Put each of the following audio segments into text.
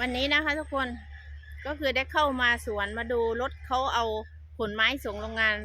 วันนี้นะคะทุกคนก็คือได้เข้ามาสวนมาดูรถเขาเอาผลไม้ส่งโรงงาน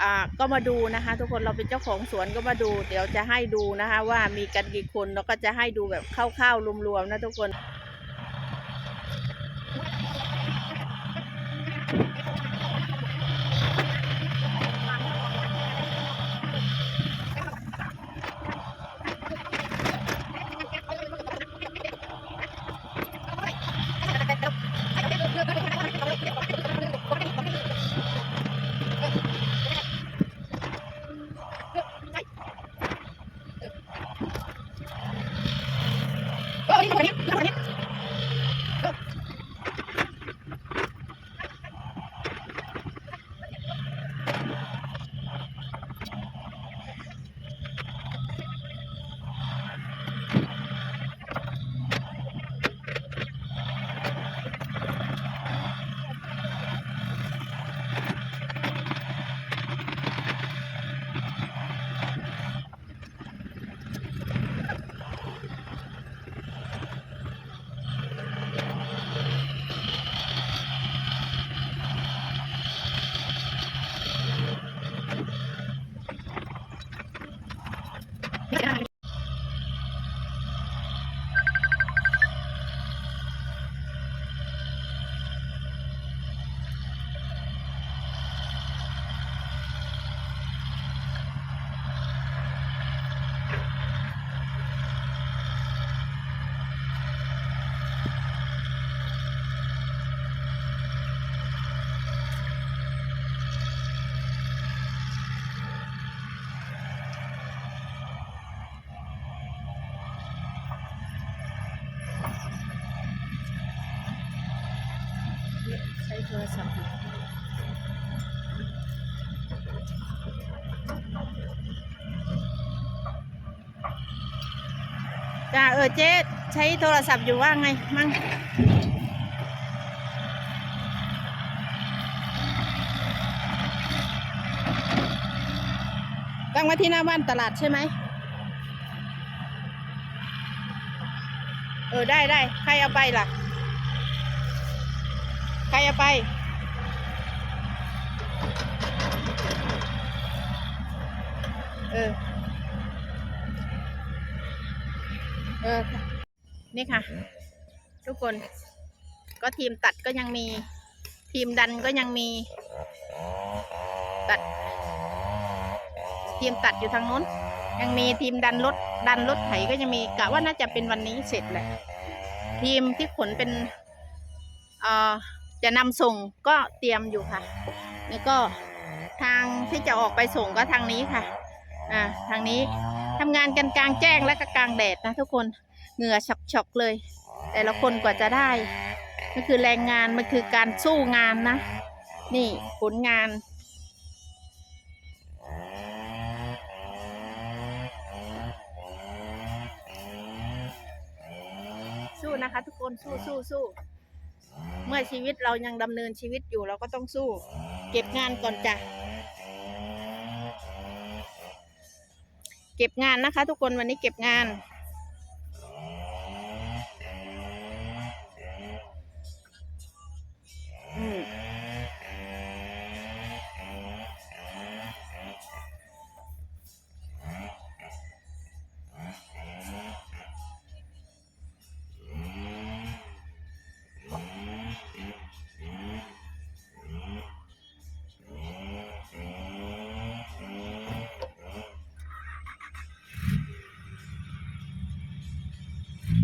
อ่าก็มาดูนะคะ ทุกคนเราเป็นเจ้าของสวนก็มาดู เดี๋ยวจะให้ดูนะคะ ว่ามีกันกี่คนแล้วก็จะให้ดูแบบคร่าวๆรวมๆนะทุกคน yeah. ทรศัพท์จ้าเออเจ๊ใช้โทรศัพท์อยู่ว่าไงมั่งตั้งไว้ที่หน้าบ้านตลาดใช่ไหม เออ ได้ได้ใครเอาไปล่ะ ใครเอาไป เออ เออ นี่ค่ะ ทุกคน ก็ทีมตัดก็ยังมี ทีมดันก็ยังมี ตัด ทีมตัดอยู่ทางนู้น ยังมีทีมดันรถ ดันรถไถก็ยังมีกะว่าน่าจะเป็นวันนี้เสร็จแหละ ทีมที่ขนเป็น อ่อ จะนำส่งก็เตรียมอยู่ค่ะ แล้วก็ทางที่จะออกไปส่งก็ทางนี้ค่ะ อ่า ทางนี้ทำงานกันกลางแจ้งและก็กลางแดดนะทุกคน เหงื่อฉอกๆเลย แต่ละคนกว่าจะได้ มันคือแรงงาน มันคือการสู้งานนะ นี่ผลงานสู้นะคะทุกคนสู้สู้สู้ เมื่อชีวิตเรายังดำเนินชีวิตอยู่เราก็ต้องสู้ เก็บงานก่อนจ้ะเก็บงานนะคะ ทุกคนวันนี้เก็บงาน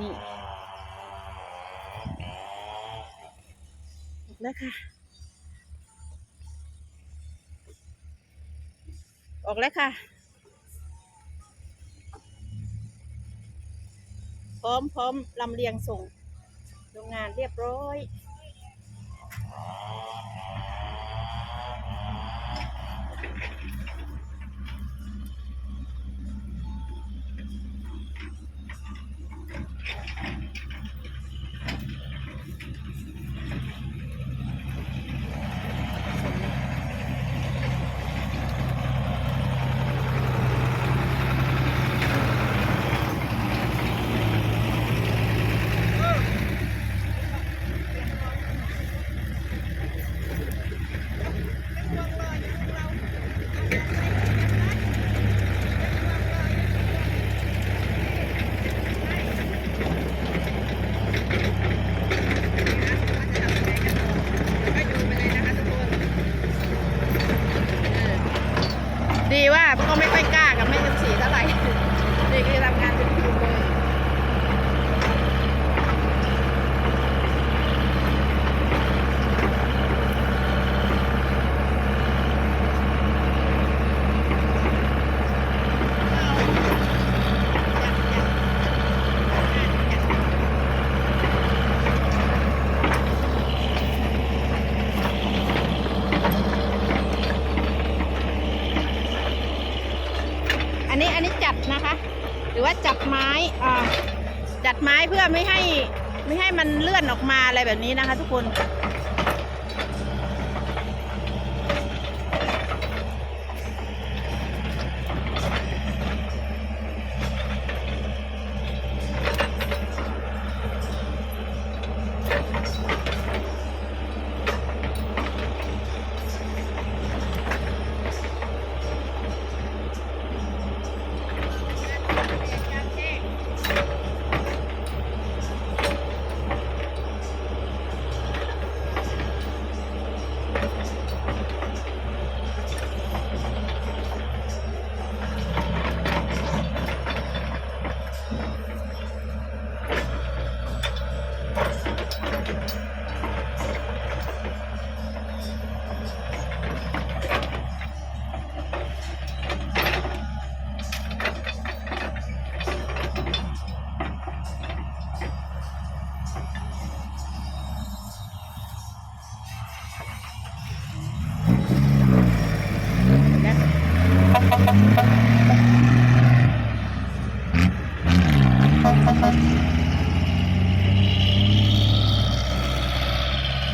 นี่ออกแล้วค่ะออกแล้วค่ะ พร้อมพร้อมลำเลียงส่งโรงงานเรียบร้อย ก็ไม่ค่อยกล้ากับแม่กันสีเท่าไหร่ ดีคือทำงานเป็นทีมเลย อันนี้อันนี้จัดนะคะ หรือว่าจับไม้อ่าจัดไม้เพื่อไม่ให้ไม่ให้มันเลื่อนออกมาอะไรแบบนี้นะคะ ทุกคน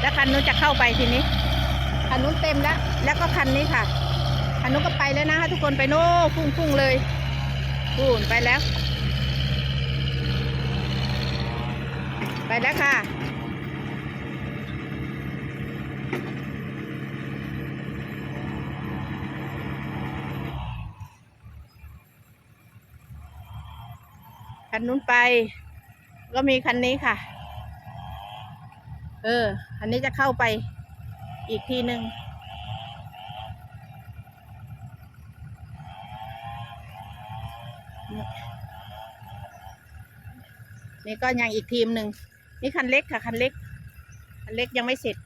แล้วคันนู้นจะเข้าไปทีนี้ คันนู้นเต็มแล้ว แล้วก็คันนี้ค่ะ คันนู้นก็ไปแล้วนะคะทุกคนไปโน่พุ่งพุ่งๆเลยพุ่นไปแล้ว ไปแล้วค่ะ คันนู้นไป ก็มีคันนี้ค่ะ เออ อันนี้จะเข้าไปอีกทีหนึ่งนี่ก็ยังอีกทีมหนึ่งนี่คันเล็กค่ะ คันเล็ก คันเล็กยังไม่เสร็จ